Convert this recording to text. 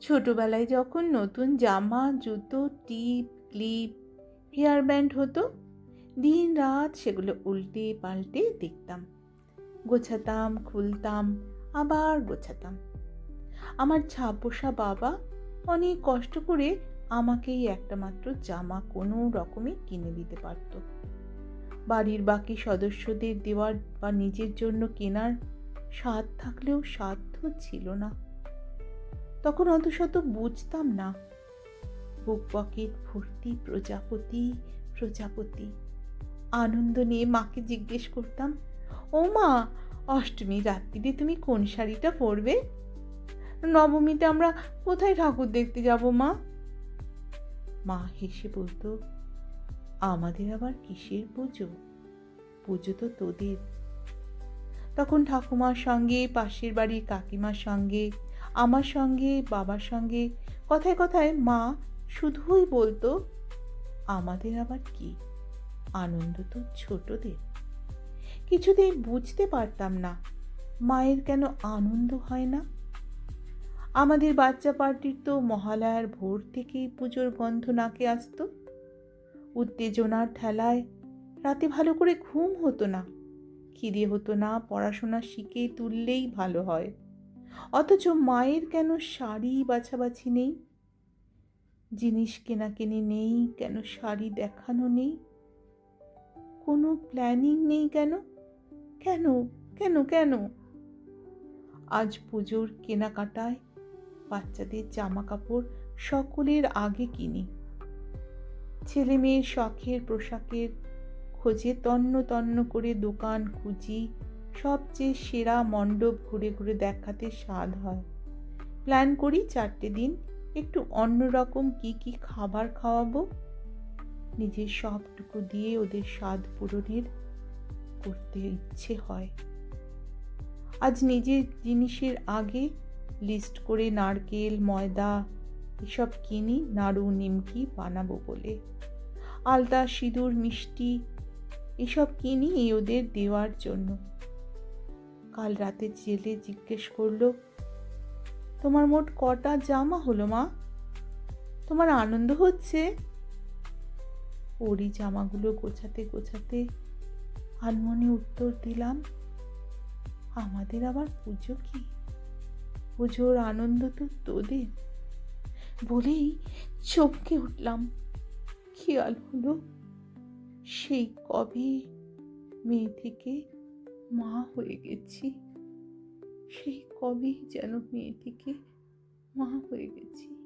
ছোটবেলায় যখন নতুন জামা, জুতো, টিপ, ক্লিপ, হেয়ার ব্যান্ড হতো দিন রাত সেগুলো উল্টে পাল্টে দেখতাম। গোছাতাম, খুলতাম, আবার গোছাতাম। আমার ছাপোষা বাবা অনেক কষ্ট করে আমাকেই একটা মাত্র জামা কোনো রকমে কিনে দিতে পারত। বাড়ির বাকি সদস্যদের দেওয়ার বা নিজের জন্য কেনার স্বাদ থাকলেও সাধ্য ছিল না। তখন অত শত বুঝতাম না। বুক পকেট ভর্তি প্রজাপতি প্রজাপতি। আনন্দ নিয়ে মাকে জিজ্ঞেস করতাম, ও মা, অষ্টমী রাত্রিতে তুমি কোন শাড়িটা পরবে? নবমীতে আমরা কোথায় ঠাকুর দেখতে যাব, মা? মা হেসে বলতো, আমাদের আবার কিসের পুজো? পুজো তো তোদের। তখন ঠাকুমার সঙ্গে, পাশের বাড়ির কাকিমার সঙ্গে আমার সঙ্গে, বাবার সঙ্গে, কথায় কথায় মা শুধুই বলতো, আমাদের আবার কি? আনন্দ তো ছোটদের। কিছুতেই বুঝতে পারতাম না, মায়ের কেন আনন্দ হয় না? আমাদের বাচ্চা পার্টির তো মহালয়ার ভোর থেকেই পুজোর গন্ধ নাকে আসতো। উত্তেজনার ঠেলায় রাতে ভালো করে ঘুম হতো না, খিদে হতো না, পড়াশোনা শিখে তুললেই ভালো হয়। অথচ মায়ের কেন শাড়ি বাছাবাছি নেই? জিনিস কেনাকেনি নেই, কেন শাড়ি দেখানো নেই? কোনো প্ল্যানিং নেই কেন? কেন কেন কেন? আজ পুজোর কেনাকাটায় বাচ্চাদের জামা কাপড় সকলের আগে কিনি। ছেলে মেয়ের শখের পোশাকের খোঁজে তন্ন তন্ন করে দোকান খুঁজি সবচেয়ে সেরা মণ্ডপ ঘুরে ঘুরে দেখাতে স্বাদ হয়। প্ল্যান করি চারটে দিন একটু অন্যরকম কি কি খাবার খাওয়াবো। নিজের সবটুকু দিয়ে ওদের স্বাদ পূরণের করতে ইচ্ছে হয়। আজ নিজের জিনিসের আগে লিস্ট করে নারকেল, ময়দা এসব কিনি, নাড়ু, নিমকি বানাবো বলে। আলতা, সিঁদুর, মিষ্টি এসব কিনি ওদের দেওয়ার জন্য। কাল রাতে জেলে জিজ্ঞেস করল, তোমার মোট কটা জামা হলো মা? তোমার আনন্দ হচ্ছে? ওরই জামাগুলো গোছাতে গোছাতে আনমনে উত্তর দিলাম, আমাদের আবার পুজো কি? পুজোর আনন্দ তো তোদের। বলেই চমকে উঠলাম। খেয়াল হলো, সেই কবে মেয়ে থেকে মা হয়ে গেছি। সেই কবেই যেন মেয়েটিকে মা হয়ে গেছি।